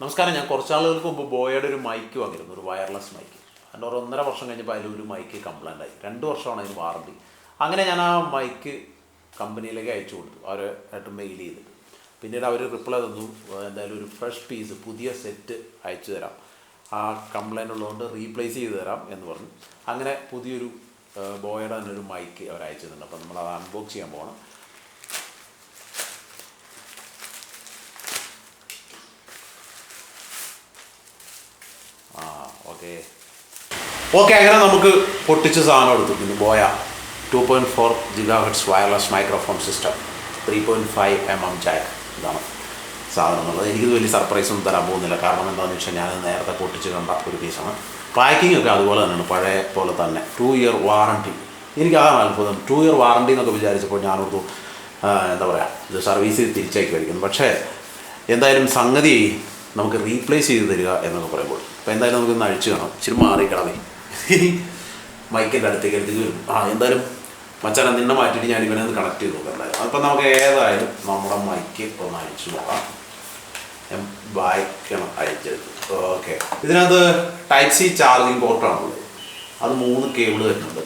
നമസ്കാരം. ഞാൻ കുറച്ച് ആളുകൾക്ക് മുമ്പ് ബോയയുടെ ഒരു മൈക്ക് വാങ്ങിയിരുന്നു ഒരു വയർലെസ് മൈക്ക് അതിന്റെ ഒരു ഒന്നര വർഷം കഴിഞ്ഞപ്പോൾ അതിൽ ഒരു മൈക്ക് കംപ്ലൈന്റ് ആയി. രണ്ട് വർഷമാണ് അതിന് വാറണ്ടി അങ്ങനെ ഞാൻ ആ മൈക്ക് കമ്പനിയിലേക്ക് അയച്ചു കൊടുത്തു അവരായിട്ട് മെയിൽ ചെയ്തിട്ട് പിന്നീട് അവർ റിപ്ലൈ തന്നു എന്തായാലും ഒരു ഫ്രഷ് പീസ് പുതിയ സെറ്റ് അയച്ചു തരാം. ആ കംപ്ലൈന്റ് ഉള്ളതുകൊണ്ട് റീപ്ലേസ് ചെയ്ത് തരാം എന്ന് പറഞ്ഞു. അങ്ങനെ പുതിയൊരു ബോയുടെ തന്നെ ഒരു മൈക്ക് അവർ അയച്ചിട്ടുണ്ട് അപ്പോൾ അപ്പം നമ്മൾ അത് അൺബോക്സ് ചെയ്യാൻ പോകണം ആ ഓക്കെ. ഓക്കെ അങ്ങനെ നമുക്ക് പൊട്ടിച്ച് സാധനം എടുത്തു. പിന്നെ Boya two point four giga hertz wireless microphone system three point five M M jack ഇതാണ് സാധനം എന്നുള്ളത് എനിക്കിത് വലിയ സർപ്രൈസ് ഒന്നും തരാൻ പോകുന്നില്ല. കാരണം എന്താണെന്ന് വെച്ചാൽ ഞാൻ നേരത്തെ പൊട്ടിച്ച് കണ്ട ഒരു കേസാണ് പാക്കിംഗ് ഒക്കെ അതുപോലെ തന്നെയാണ് പഴയ പോലെ തന്നെ. ടു ഇയർ വാറണ്ടി എനിക്ക് അതാണ് അത്ഭുതം. ടു ഇയർ വാറണ്ടി എന്നൊക്കെ വിചാരിച്ചപ്പോൾ ഞാനോർത്തു എന്താ പറയുക ഇത് സർവീസ് തിരിച്ചയക്കുമായിരിക്കുന്നു. പക്ഷേ എന്തായാലും സംഗതി നമുക്ക് റീപ്ലേസ് ചെയ്ത് തരിക എന്നൊക്കെ പറയുമ്പോൾ. അപ്പോൾ എന്തായാലും നമുക്കൊന്ന് അഴിച്ചു കാണാം. ഇച്ചിരി മാറിക്കണമേ മൈക്കിന്റെ അടുത്തേക്ക് അടുത്തേക്ക് വരും. ആ എന്തായാലും മച്ചാനെ നിന്നെ മാറ്റിയിട്ട് ഞാൻ ഇവനെ ഒന്ന് കണക്ട് ചെയ്ത് നോക്കാം അപ്പം നമുക്ക് ഏതായാലും നമ്മുടെ മൈക്ക് ഒന്ന് അഴിച്ചു നോക്കാം. ഞാൻ വായിക്കണം അയച്ചത് ഓക്കെ ഇതിനകത്ത് ടൈപ്പ് സി ചാർജിങ് പോർട്ടാണുള്ളത് അത് മൂന്ന് കേബിൾ വരുന്നുണ്ട്.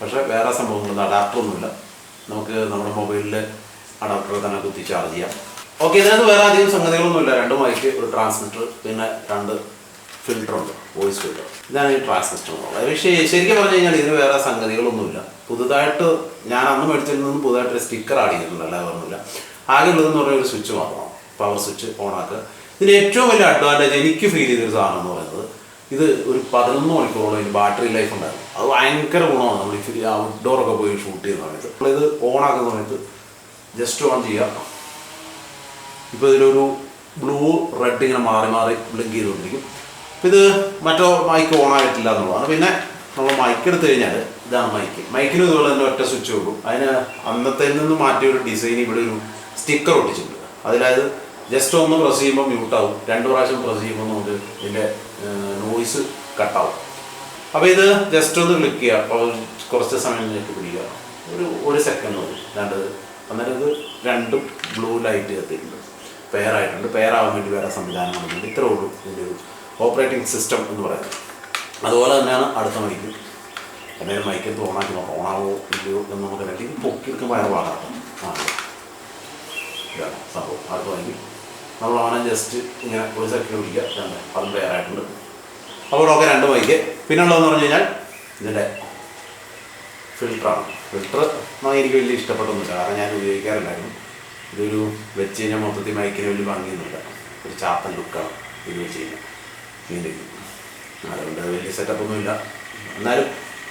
പക്ഷേ വേറെ സംഭവങ്ങളൊന്നും അഡാപ്റ്ററൊന്നുമില്ല നമുക്ക് നമ്മുടെ മൊബൈലിൽ അഡാപ്റ്റർ തന്നെ കുത്തി ചാർജ് ചെയ്യാം. ഓക്കെ ഇതിനകത്ത് വേറെ അധികം സംഗതികളൊന്നുമില്ല. രണ്ട് മൈക്ക് ഒരു ട്രാൻസ്മിറ്റർ പിന്നെ രണ്ട് ഫിൽറ്റർ ഉണ്ട് വോയിസ് ഫിൽറ്റർ ഇതാണ് ഈ ട്രാൻസ്മിറ്റർ എന്നുള്ളത് പക്ഷേ ശരിക്കും പറഞ്ഞു കഴിഞ്ഞാൽ ഇതിന് വേറെ സംഗതികളൊന്നുമില്ല. പുതുതായിട്ട് ഞാൻ അന്ന് മേടിച്ചതിൽ നിന്നും പുതുതായിട്ട് സ്റ്റിക്കർ ആഡ് ചെയ്തിട്ടുണ്ട് അല്ലാതെ പറഞ്ഞില്ല ആകെ ഉള്ളതെന്ന് പറഞ്ഞാൽ ഒരു സ്വിച്ച് മാത്രമാണ്. പവർ സ്വിച്ച് ഓണാക്കുക ഇതിന് ഏറ്റവും വലിയ അഡ്വാന്റേജ് എനിക്ക് ഫീൽ ചെയ്തൊരു സാധനം എന്ന് പറയുന്നത് ഇത് ഒരു പതിനൊന്ന് മണിക്കൂറോളം ഇതിന് ബാറ്ററി ലൈഫ് ഉണ്ടായിരുന്നു. അത് ഭയങ്കര ഗുണമാണ്. നമ്മൾ ഒക്കെ പോയി ഷൂട്ട് ചെയ്യുന്ന സമയത്ത്. നമ്മളിത് ഓണാക്കുന്ന സമയത്ത് ജസ്റ്റ് ഓൺ ചെയ്യുക. ഇപ്പോൾ ഇതിലൊരു ബ്ലൂ റെഡ് ഇങ്ങനെ മാറി മാറി ബ്ലിങ്ക് ചെയ്തുകൊണ്ടിരിക്കും. അപ്പോൾ ഇത് മറ്റോ മൈക്ക് ഓൺ ആയിട്ടില്ല എന്നുള്ളതാണ്. പിന്നെ നമ്മൾ മൈക്ക് എടുത്തു കഴിഞ്ഞാൽ ഇതാണ് മൈക്ക് മൈക്കിന് ഇതുപോലെ തന്നെ ഒറ്റ സ്വിച്ച് കൊടുക്കും അതിന് അന്നത്തെ നിന്ന് മാറ്റിയ ഒരു ഡിസൈൻ ഇവിടെ ഒരു സ്റ്റിക്കർ ഒട്ടിച്ചിട്ടുണ്ട്. അതിലത് ജസ്റ്റ് ഒന്ന് പ്രസ് ചെയ്യുമ്പോൾ മ്യൂട്ടാവും രണ്ട് പ്രാവശ്യം പ്രസ് ചെയ്യുമ്പോൾ നമുക്ക് ഇതിന്റെ നോയിസ് കട്ടാവും അപ്പോൾ ഇത് ജസ്റ്റ് ഒന്ന് ക്ലിക്ക് ചെയ്യുക അപ്പോൾ കുറച്ച് സമയം നിങ്ങൾക്ക് പിടിക്കുക. ഒരു ഒരു സെക്കൻഡ് മതി. രണ്ട് അന്നേരം ഇത് രണ്ടും ബ്ലൂ ലൈറ്റ് കത്തിയിട്ടുണ്ട് പെയർ പെയറാവാൻ വേണ്ടി വേറെ സംവിധാനങ്ങളുണ്ട് ഇത്രേ ഉള്ളൂ ഇതിന്റെ ഒരു ഓപ്പറേറ്റിംഗ് സിസ്റ്റം എന്ന് പറയുന്നത്. അതുപോലെ തന്നെയാണ് അടുത്ത മൈക്ക് എന്തായാലും മൈക്ക് ഓണാക്കി നോക്കാം. ഓണാവോ ഇല്ലയോ എന്ന് നമുക്ക് ഇത് പൊക്കിയെടുക്കുമ്പോൾ ഭയങ്കര പാടാട്ടോ ആ. ഇതാണ് സംഭവം. അടുത്ത മൈക്ക് നമ്മൾ അവനെ ജസ്റ്റ് ഇങ്ങനെ ഒരു സെക്കൻഡ് പിടിക്കുക രണ്ട് അതും പെയറായിട്ടുണ്ട് അപ്പോൾ ഒക്കെ രണ്ട് മൈക്ക് പിന്നെ ഉള്ളതെന്ന് പറഞ്ഞു കഴിഞ്ഞാൽ ഇതിന്റെ ഫിൽറ്ററാണ് ഫിൽറ്റർ എനിക്ക് വലിയ ഇഷ്ടപ്പെട്ടൊന്നുമില്ല. കാരണം ഞാൻ ഉപയോഗിക്കാറില്ലായിരുന്നു. ഇതൊരു വെച്ച് കഴിഞ്ഞാൽ മൊത്തത്തിൽ മയക്കിനെ വലിയ ഭംഗിയൊന്നുമില്ല. ഒരു ചാപ്പൻ ലുക്കാണ് ഇത് വെച്ച് കഴിഞ്ഞാൽ അതുകൊണ്ട് വലിയ സെറ്റപ്പ് ഒന്നുമില്ല. എന്നാലും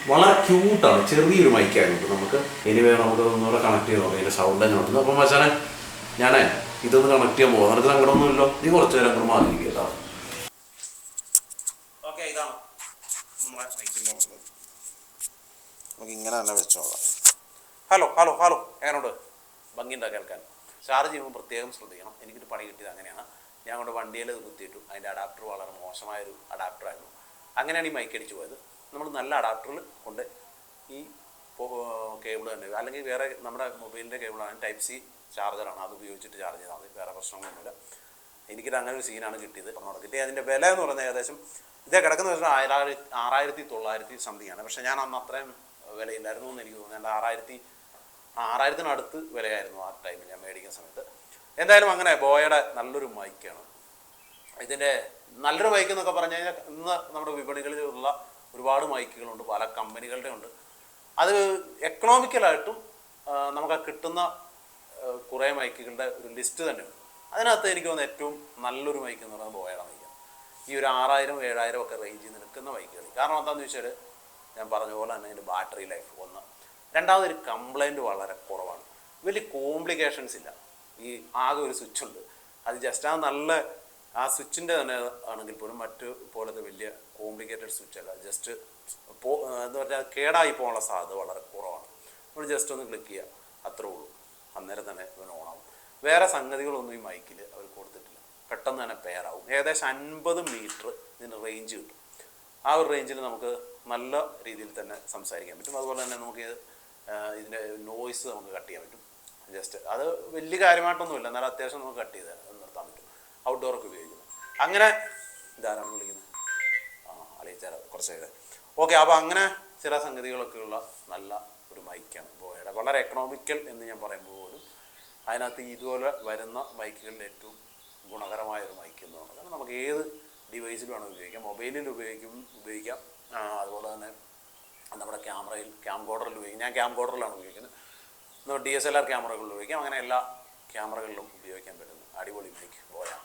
വളരെ ക്യൂട്ടാണ് ചെറിയൊരു മൈക്കായിരുന്നു നമുക്ക് ഇനി വേണം നമുക്ക് ഒന്നുകൂടെ കണക്ട് ചെയ്ത് നോക്കാം. ഇതിന്റെ സൗണ്ട് തന്നെ ഉണ്ട് അപ്പം മച്ചാനെ ഞാനേ ഇതൊന്ന് കണക്ട് ചെയ്യാൻ പോകാം നിനക്ക് സങ്കടമൊന്നുമില്ലോ നീ കുറച്ച് നേരം കൂടെ മാറി കേട്ടോ. ഓക്കെ ഇതാണ് നമുക്ക് ഇങ്ങനെ തന്നെ വെച്ചോളാം. ഹലോ ഹലോ ഹലോ എങ്ങനെയുണ്ട്? ഭംഗിയുണ്ടാ കേൾക്കാൻ? ചാർജ് ചെയ്യുമ്പോൾ പ്രത്യേകം ശ്രദ്ധിക്കണം. എനിക്കൊരു പണി കിട്ടിയത് അങ്ങനെയാണ്. ഞാൻ കൊണ്ട് വണ്ടിയിൽ കുത്തിയിട്ടു. അതിന്റെ അഡാപ്റ്റർ വളരെ മോശമായൊരു അഡാപ്റ്ററായിരുന്നു അങ്ങനെയാണ് ഈ മൈക്ക് അടിച്ചു പോയത്. നമ്മൾ നല്ല അഡാപ്റ്ററിൽ കൊണ്ട് ഈ കേബിൾ തന്നെ. അല്ലെങ്കിൽ വേറെ നമ്മുടെ മൊബൈലിന്റെ കേബിളാണ് ടൈപ്പ് സി ചാർജറാണ് അത് ഉപയോഗിച്ചിട്ട് ചാർജ് ചെയ്താൽ മതി. വേറെ പ്രശ്നങ്ങളൊന്നുമില്ല. എനിക്കിത് അങ്ങനെ ഒരു സീനാണ് കിട്ടിയത്. പറഞ്ഞോട് കിട്ടി അതിന്റെ വില എന്ന് പറയുന്നത് ഏകദേശം ഇതേ കിടക്കുന്ന വെച്ചാൽ ആയിരായിരത്തി ആറായിരത്തി തൊള്ളായിരത്തി സംതിങ് ആണ്. പക്ഷേ ഞാൻ അന്ന് അത്രയും വിലയില്ലായിരുന്നു എന്ന് എനിക്ക് തോന്നുന്നു. എന്റെ ആറായിരത്തി ആറായിരത്തിനടുത്ത് വിലയായിരുന്നു ആ ടൈമിൽ ഞാൻ മേടിക്കുന്ന സമയത്ത്. എന്തായാലും അങ്ങനെ ബോയയുടെ നല്ലൊരു മൈക്കാണ്. ഇതിന്റെ നല്ലൊരു മൈക്ക് എന്നൊക്കെ പറഞ്ഞു കഴിഞ്ഞാൽ ഇന്ന് നമ്മുടെ വിപണികളിലുള്ള ഒരുപാട് മൈക്കുകളുണ്ട് പല കമ്പനികളുടെ ഉണ്ട്. അത് എക്കണോമിക്കലായിട്ടും നമുക്ക് കിട്ടുന്ന കുറേ മൈക്കുകളുടെ ഒരു ലിസ്റ്റ് തന്നെയുണ്ട് അതിനകത്ത് എനിക്ക് തോന്നുന്നു ഏറ്റവും നല്ലൊരു മൈക്ക് എന്ന് പറയുന്നത് ബോയയുടെ മൈക്കാണ്. ഈ ഒരു ആറായിരം ഏഴായിരം ഒക്കെ റേഞ്ചിൽ നിൽക്കുന്ന മൈക്കുകൾ. കാരണം എന്താണെന്ന് വെച്ചാൽ ഞാൻ പറഞ്ഞ പോലെ തന്നെ അതിന്റെ ബാറ്ററി ലൈഫ് ഒന്ന് രണ്ടാമതൊരു കംപ്ലൈന്റ് വളരെ കുറവാണ്. വലിയ കോംപ്ലിക്കേഷൻസ് ഇല്ല. ഈ ആകെ ഒരു സ്വിച്ച് ഉണ്ട്. അത് ജസ്റ്റ് ആ നല്ല ആ സ്വിച്ചിന്റെ തന്നെ ആണെങ്കിൽ പോലും മറ്റു പോലത്തെ വലിയ കോംപ്ലിക്കേറ്റഡ് സ്വിച്ച് അല്ല. ജസ്റ്റ് പോ എന്താ പറയുക കേടായി പോകാനുള്ള സാധ്യത വളരെ കുറവാണ്. നമ്മൾ ജസ്റ്റ് ഒന്ന് ക്ലിക്ക് ചെയ്യുക അത്രേ ഉള്ളൂ. അന്നേരം തന്നെ ഇവൻ ഓണാവും വേറെ സംഗതികളൊന്നും ഈ മൈക്കിൽ അവർ കൊടുത്തിട്ടില്ല. പെട്ടെന്ന് തന്നെ പെയറാവും ഏകദേശം അൻപത് മീറ്റർ ഇതിന് റേഞ്ച് കിട്ടും. ആ ഒരു റേഞ്ചിൽ നമുക്ക് നല്ല രീതിയിൽ തന്നെ സംസാരിക്കാൻ പറ്റും. അതുപോലെ തന്നെ നമുക്ക് ഇതിന്റെ നോയ്സ് നമുക്ക് കട്ട് ചെയ്യാൻ പറ്റും. ജസ്റ്റ് അത് വലിയ കാര്യമായിട്ടൊന്നുമില്ല. എന്നാലും അത്യാവശ്യം നമുക്ക് കട്ട് ചെയ്ത് നിർത്താൻ പറ്റും. ഔട്ട്ഡോറൊക്കെ ഉപയോഗിക്കുന്നത് അങ്ങനെ ഇതാരാണ് വിളിക്കുന്നത് ആ അറിയിച്ചാൽ കുറച്ച് ഓക്കെ അപ്പോൾ അങ്ങനെ ചില സംഗതികളൊക്കെ ഉള്ള നല്ല ഒരു മൈക്കാണ് ബോയയുടെ വളരെ എക്കണോമിക്കൽ എന്ന് ഞാൻ പറയുമ്പോൾ പോലും അതിനകത്ത് ഇതുപോലെ വരുന്ന ബൈക്കുകളിൽ ഏറ്റവും ഗുണകരമായ ഒരു മൈക്ക് എന്ന് പറയുന്നത് നമുക്ക് ഏത് ഡിവൈസിൽ വേണം ഉപയോഗിക്കാം. മൊബൈലിൽ ഉപയോഗിക്കും ഉപയോഗിക്കാം. അതുപോലെ തന്നെ നമ്മുടെ ക്യാമറയിൽ ക്യാം ബോർഡറിൽ ഉപയോഗിക്കും. ഞാൻ ക്യാം ബോർഡറിലാണ് ഉപയോഗിക്കുന്നത്. ഡി എസ് എൽ ആർ ക്യാമറകളിൽ ഉപയോഗിക്കാം. അങ്ങനെ എല്ലാ ക്യാമറകളിലും ഉപയോഗിക്കാൻ പറ്റുന്നു അടിപൊളി മേക്ക് പോയാൽ